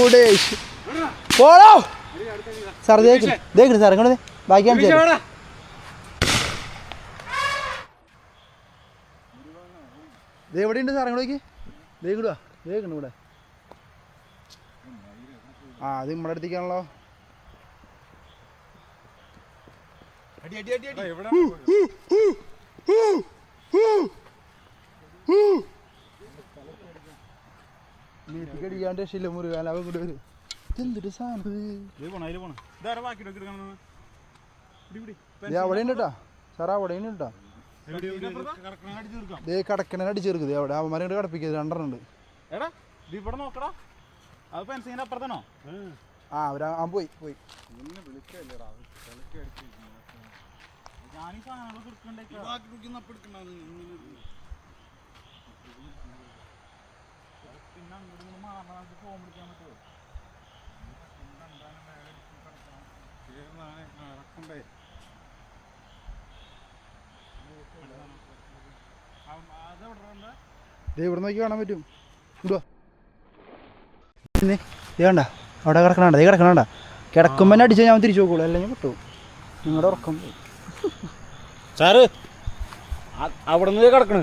ഉടേഷ് പോടോ. Sir ദേക്കുന്നു ദേക്കുന്നു sir ഇങ്ങോട്ട് ബാക്കി കാണിച്ചു തരാം. ദേ എവിടെ ഉണ്ട് സാർ അങ്ങോട്ടേക്ക് ദേ ഇങ്ങോട്ട് വാ. ദേ ഇങ്ങോട്ട് ഇവിടെ. ആ അത് നമ്മുടെ അടുത്തേക്കാണല്ലോ. നീട്ടിക്ക് അടിക്കാണ്ട് രക്ഷയില്ല അവൻ ഇങ്ങോട്ട് വരും. ഇതെന്തൊരു സാധനം? അവിടെ ഉണ്ട് കേട്ടാ. സാർ അവിടെ ഉണ്ട് കേട്ടാ. ദേ കടക്കണ അടിച്ചെടുക്കുന്നത് അവിടെ. അവന്മാരെ കൊണ്ട് കടപ്പിക്കുന്നത് രണ്ടെണ്ണം ഉണ്ട്. എടാ ഇത് ഇവിടെ നോക്കടാ. അത് പെൻസിലിന്റെ അപ്പുറത്താണോ? ആ. അവരാ ആ പോയി പോയി. ഞാൻ ഈ സാധനങ്ങൾ കൊടുക്കണ്ടേക്കാ പിന്നെ അങ്ങോട്ട് ഇങ്ങോട്ട് മാറണം നമുക്ക് ഫോൺ വിളിക്കാൻ പറ്റുമോ ദേ ഇവിടെ നോക്കി കാണാൻ പറ്റും. ദേ വേണ്ട അവിടെ കിടക്കണണ്ട? ദേ കിടക്കണണ്ട? കിടക്കുമ്പോൾ തന്നെ അടിച്ചാൽ ഞാൻ തിരിച്ചു നോക്കുള്ളൂ അല്ലെങ്കിൽ കിട്ടും നിങ്ങളുടെ ഉറക്കം. പോയി. സാറ് അവിടെ നിന്ന് കിടക്കണ്.